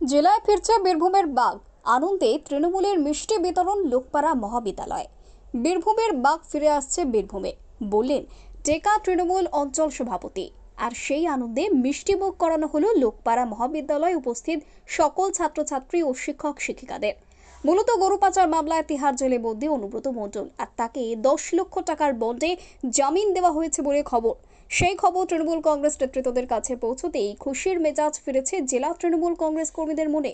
জেলায় ফিরছে বীরভূমের বাঘ। আনন্দে তৃণমূলের মিষ্টি বিতরণ লোকপাড়া মহাবিদ্যালয়। বীরভূমের বাঘ ফিরে আসছে বীরভূমে। বললেন, টেকা তৃণমূল অঞ্চল সভাপতি। আর সেই আনন্দে মিষ্টিমুখ করানো হলো লোকপাড়া মহাবিদ্যালয়ে উপস্থিত সকল ছাত্রছাত্রী ও শিক্ষক শিক্ষিকাদের। মূলত গরু পাচার মামলায় তিহার জেলে বন্দী অনুব্রত মণ্ডল। আর তাকে দশ লক্ষ টাকার বন্ডে জামিন দেওয়া হয়েছে বলে খবর। সেই খবর তৃণমূল কংগ্রেস নেতৃত্বদের কাছে পৌঁছতেই খুশির মেজাজ ফিরেছে জেলা তৃণমূল কংগ্রেস কর্মীদের মনে।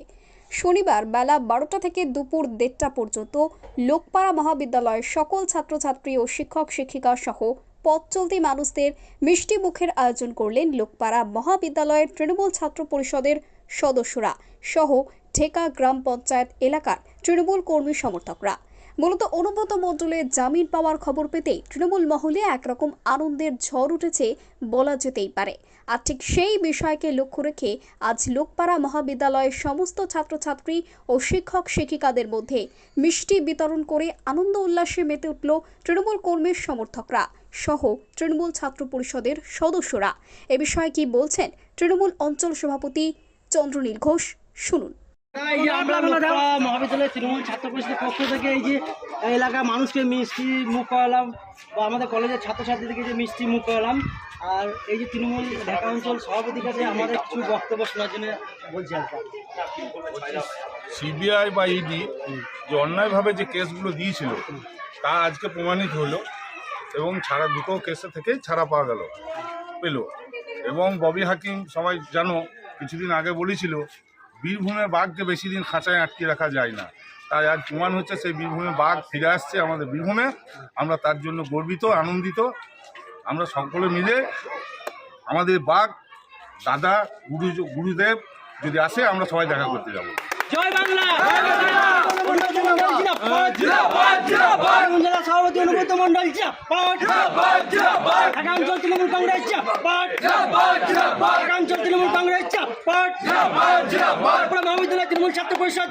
শনিবার বেলা বারোটা থেকে দুপুর দেড়টা পর্যন্ত লোকপাড়া মহাবিদ্যালয়ের সকল ছাত্রছাত্রী ও শিক্ষক শিক্ষিকা সহ পথ চলতি মানুষদের মিষ্টি মুখের আয়োজন করলেন লোকপাড়া মহাবিদ্যালয়ের তৃণমূল ছাত্র পরিষদের সদস্যরা সহ ঠেকা গ্রাম পঞ্চায়েত এলাকার তৃণমূল কর্মী সমর্থকরা। মূলত অনুব্রত মণ্ডলের জামিন পাওয়ার খবর পেতেই তৃণমূল মহলে একরকম আনন্দের ঝড় উঠেছে বলা যেতেই পারে। আর ঠিক সেই বিষয়কে লক্ষ্য রেখে আজ লোকপাড়া মহাবিদ্যালয়ের সমস্ত ছাত্রছাত্রী ও শিক্ষক শিক্ষিকাদের মধ্যে মিষ্টি বিতরণ করে আনন্দ উল্লাসে মেতে উঠল তৃণমূল কর্মীর সমর্থকরা সহ তৃণমূল ছাত্র পরিষদের সদস্যরা। এ বিষয়ে কি বলছেন তৃণমূল অঞ্চল সভাপতি চন্দ্রনীল ঘোষ? শুনুন। মহাবিদ্যালয়ের তৃণমূল ছাত্র পরিষদের পক্ষ থেকে এই যে এলাকার মানুষকে মিষ্টি মুখ করালাম বা আমাদের কলেজের ছাত্রছাত্রীদেরকে যে মিষ্টি মুখ করালাম আর এই যে তৃণমূল ঢাকা অঞ্চল সভাপতির কাছে আমাদের কিছু বক্তব্য শোনার জন্য বলছি আর সিবিআই বা ইডি যে অন্যায়ভাবে যে কেসগুলো দিয়েছিল তা আজকে প্রমাণিত হলো এবং ছাড়া দুটো কেসে থেকেই ছাড়া পাওয়া গেল পেল। এবং ববি হাকিম সবাই জানো কিছুদিন আগে বলেছিল বীরভূমের বাঘকে বেশি দিন খাঁচায় আটকে রাখা যায় না। তাই আজ প্রমাণ হচ্ছে সেই বীরভূমে বাঘ ফিরে আসছে আমাদের বীরভূমে। আমরা তার জন্য গর্বিত, আনন্দিত। আমরা সকলে মিলে আমাদের বাঘ, দাদা গুরু গুরুদেব যদি আসে, আমরা সবাই দেখা করতে যাব। জয় বাংলা! অনুব্রত মন্ডল অঞ্চল তৃণমূল কংগ্রেস অঞ্চল তৃণমূল কংগ্রেস মহাবিদ্যালয় তৃণমূল ছাত্র পরিষদ